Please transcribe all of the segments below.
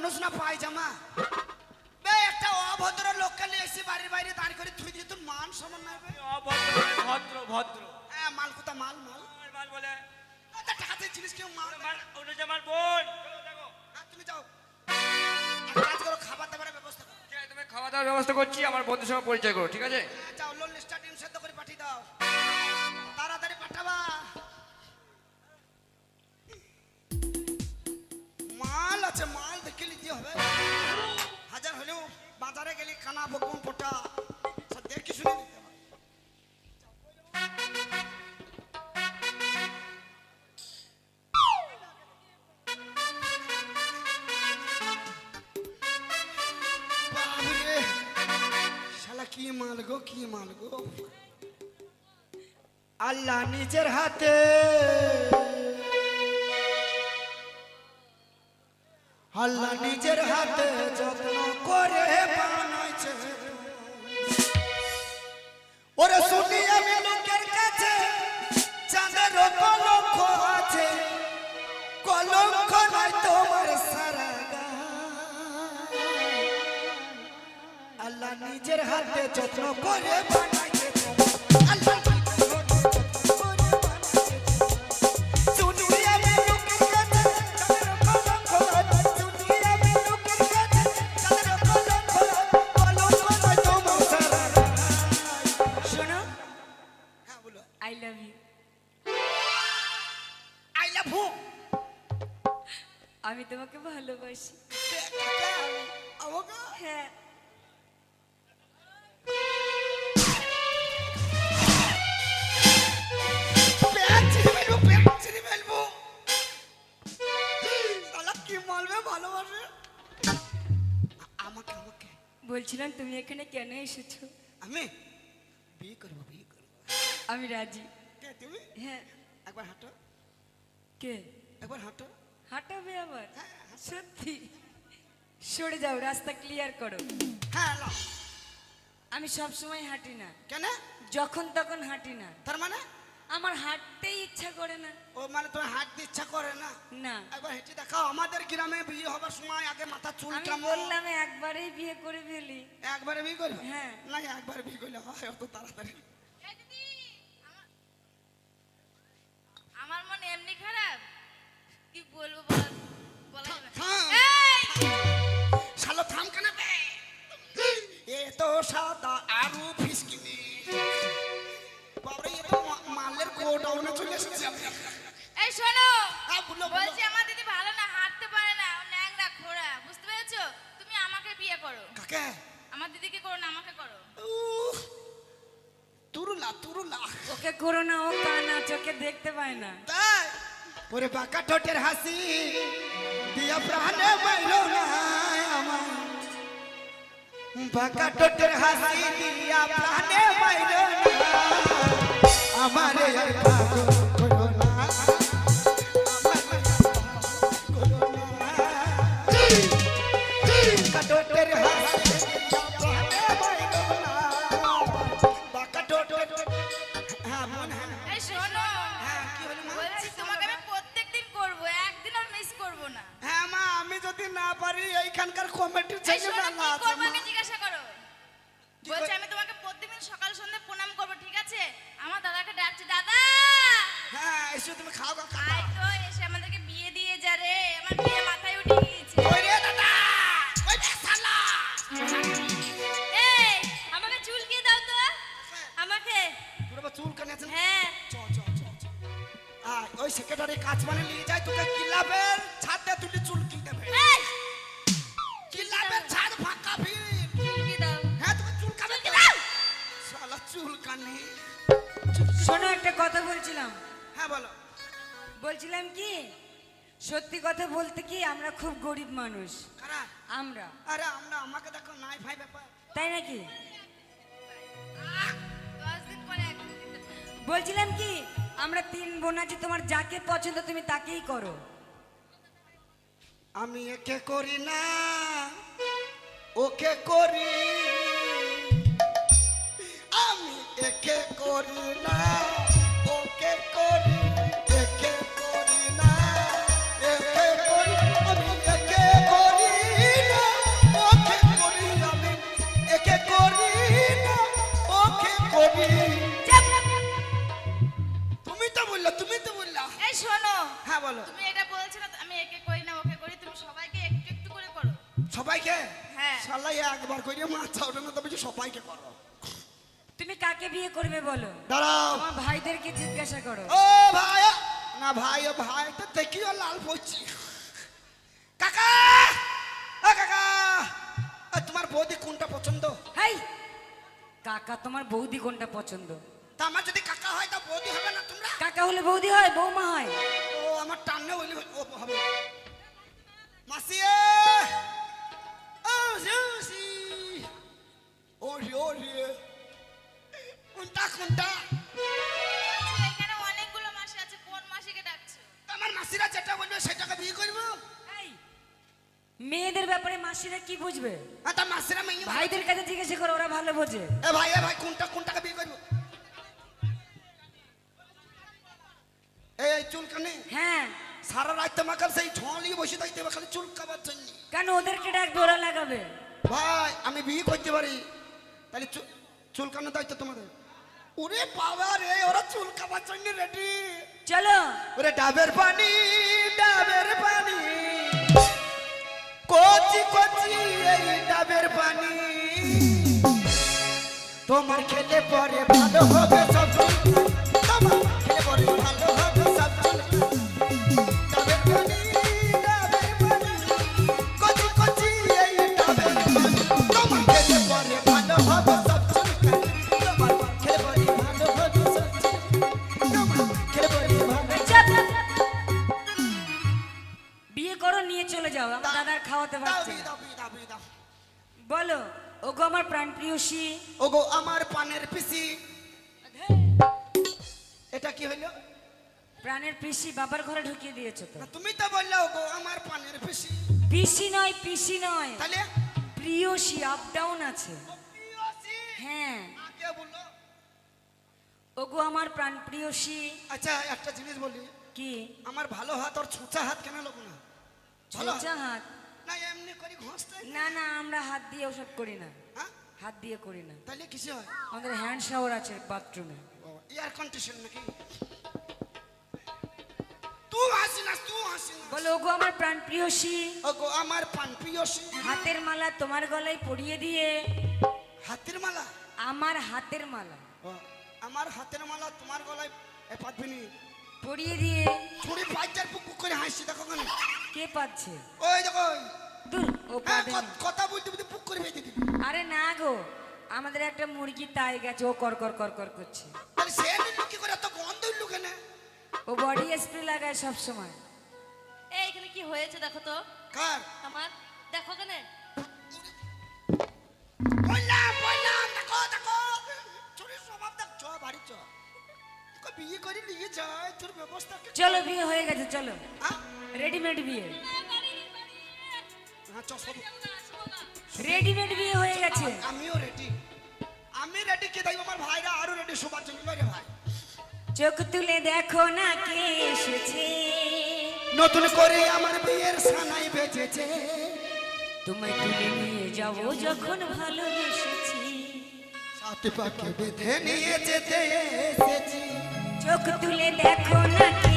মানুষ না পায়জামা। বে একটা অভদ্র লোককে নিয়ে এসে বাড়ির বাইরে দাঁড় করে থুই দিয়ে তোর মান সমান নাই বে। অভদ্র ভদ্র ভদ্র। হ্যাঁ মাল কোথা মাল মাল? মাল বলে। টাকাতে জিনিস কেউ মাল মাল ওটা যে আমার বোন। দেখো হ্যাঁ, তুমি যাও। এক কাজ করো খাবার দাবারের ব্যবস্থা করো। ঠিক তুমি খাওয়া দাওয়ার ব্যবস্থা করছি আমার বন্ধুর সঙ্গে পরিচয় করো ঠিক আছে? কি মাল গো কি মাল গো আল্লাহ নিজের হাতে। আল্লাহ নিজের হাতে যত্ন করে বানাইছে। ওরে শুনি নিজের হাতে যত্ন করে বানাইছে আল্লাহ আমি লোকের কাছে বলছিলাম তুমি এখানে কেন এসেছ? আমি? বিয়ে করব বিয়ে করব। আমি রাজি। কে তুমি? হ্যাঁ। একবার হাঁটো। কে? একবার হাঁটো। হাঁটাবে আবার? হ্যাঁ, সত্যি? সরে যাও রাস্তা ক্লিয়ার করো। হ্যাঁ আমি সব সময় হাঁটি না। কেন? যখন তখন হাঁটি না। তার মানে? আমার হাঁটতেই ইচ্ছা করে না। ও মানে তোমার হাঁটতে ইচ্ছা করে না? না। একবার হেঁটে দেখাও আমাদের গ্রামে বিয়ে হবার সময় আগে মাথা চুল আমি বললাম একবারেই বিয়ে করে ফেলি। একবারে বিয়ে করবে? হ্যাঁ। না একবার বিয়ে করলে হয় অত তাড়াতাড়ি। ওকে করো না, ও কানা চোখে দেখতে পায় না। ওরে বাঁকা ঠোঁটের হাসি দিয়া প্রাণে মাইলো না আমার বাঁকা ঠোঁটের হাসি দিয়া প্রাণে মাইলো না আমারে পাগল শোনো একটা কথা বলছিলাম। হ্যাঁ বলো। বলছিলাম কি সত্যি কথা বলতে কি আমরা খুব গরিব মানুষ। আমরা। আরে আমরা আমাকে দেখো নাই ভাই ব্যাপার। তাই নাকি। বলছিলাম কি আমরা তিন বোন আছি তোমার যাকে পছন্দ তুমি তাকেই করো। আমি একে করি না ওকে করি একে করি ভাইদেরকে জিজ্ঞাসা করো। ও ভাই না ভাই ও ভাই তো দেখিও লাল পড়ছি কাকা! ও কাকা! তোমার বৌদি কোনটা পছন্দ? হাই! কাকা তোমার বৌদি কোনটা পছন্দ? তা আমার যদি কাকা হয় তা বৌদি হবে না তোমরা? কাকা হলে বৌদি হয় বৌমা হয়। ও আমার টান্নে হইলে ও হবে। মাসি ও জুসি! ও রে ও রে কোনটা কোনটা? মাসিরা কি বুঝবে? আর তা মাসিরা মেয়ে ভাইদের কাছে জিজ্ঞাসা করো ওরা ভালো বোঝে। এ ভাই এ ভাই কোনটা কোনটাকে বিয়ে করব? এই এই চুলকানে। হ্যাঁ। সারা রাত তোমাকে সেই ঝলিয়ে বসে থাকতে খালি চুল জন্য। কেন ওদেরকে ডাকবে ওরা লাগাবে? ভাই আমি বিয়ে করতে পারি। তাহলে দায়িত্ব তোমাদের। ওরে বাবা রে ওরা জন্য রেডি চলো। ওরে ডাবের পানি ডাবের পানি। কচি কচি এই ডাবের পানি। তোমার খেলে পরে ভালো হবে নিয়ে চলে যাও আমার দাদার খাওয়াতে পারছে বলো ওগো আমার প্রাণ প্রিয়সী। ওগো আমার পানের পিসি। এটা কি হইল? প্রাণের পিসি বাবার ঘরে ঢুকিয়ে দিয়েছ তো। তুমি তো বললে ওগো আমার পানের পিসি। পিসি নয় পিসি নয়। তাহলে? প্রিয়সী আপ ডাউন আছে। হ্যাঁ। ওগো আমার প্রাণ প্রিয়সী। আচ্ছা একটা জিনিস বলি। কি? আমার ভালো হাত আর ছুঁচা হাত কেন লোক না? ছোচা হাত। না এমনি করি ঘষতে। না না আমরা হাত দিয়ে ওসব করি না। হ্যাঁ? হাত দিয়ে করি না। তাহলে কিসে হয়? আমাদের হ্যান্ড শাওয়ার আছে বাথরুমে। এয়ার কন্ডিশন নাকি? বলো ওগো আমার প্রাণ প্রিয়সী। ওগো আমার পান প্রিয়সী। হাতের মালা তোমার গলায় পরিয়ে দিয়ে। হাতের মালা? আমার হাতের মালা। আমার হাতের মালা তোমার গলায় এ পাতবিনি পরিয়ে দিয়ে ছুরি পুকু করে হাসি দেখো কেন কে পাচ্ছে? ওই দেখো দূর ও হ্যাঁ, পাবে কথা বলতে বলতে পুক করে বেঁধে দিবি। আরে না গো আমাদের একটা মুরগি তাই গেছে ও কর কর কর কর করছে। তাহলে সে কি করে এত গন্ধ উঠল কেন? ও বডি স্প্রে লাগায় সব সময়। এই এখানে কি হয়েছে দেখো তো? কার? আমার? দেখো কেন বললাম বললাম। বিয়ে করে নিয়ে যায় তোর ব্যবস্থা চলো বিয়ে হয়ে গেছে চলো। হ্যাঁ রেডিমেড বিয়ে। হ্যাঁ, রেডিমেড বিয়ে হয়ে গেছে। আমিও রেডি আমি রেডি কে দেখব আমার ভাইরা আরও রেডি সবার জন্য। রে ভাই। চোখ তুলে দেখো না কে এসেছে। নতুন করে আমার বিয়ের সানাই বেজেছে। তোমায় তুলে নিয়ে যাব যখন ভালোবেসেছি। সাথে পাকে বেঁধে নিয়ে যেতে এসেছি। চোখ তুলে দেখো না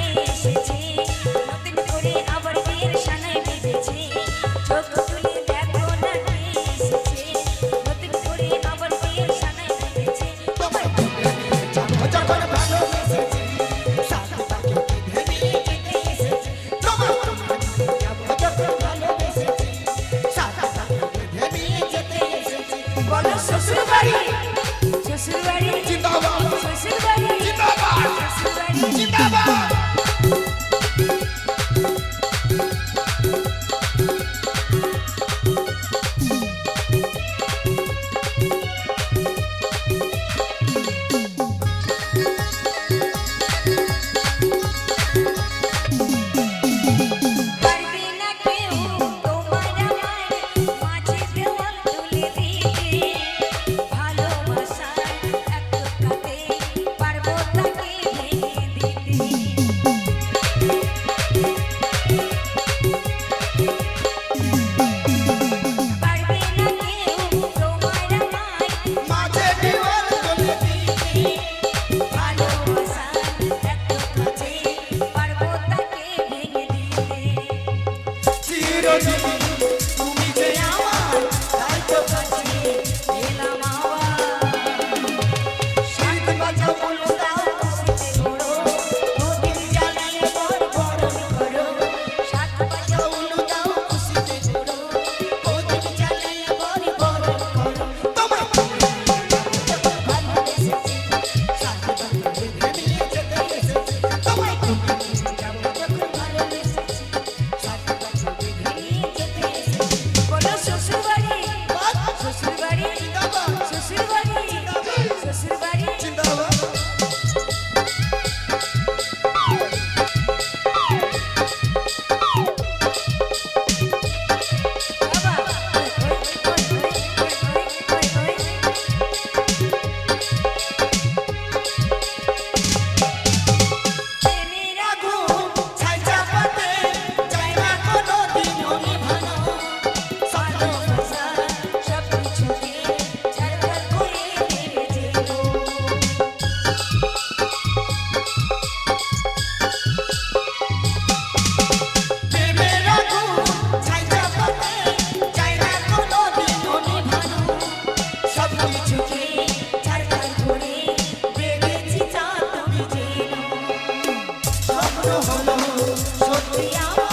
decir 不要。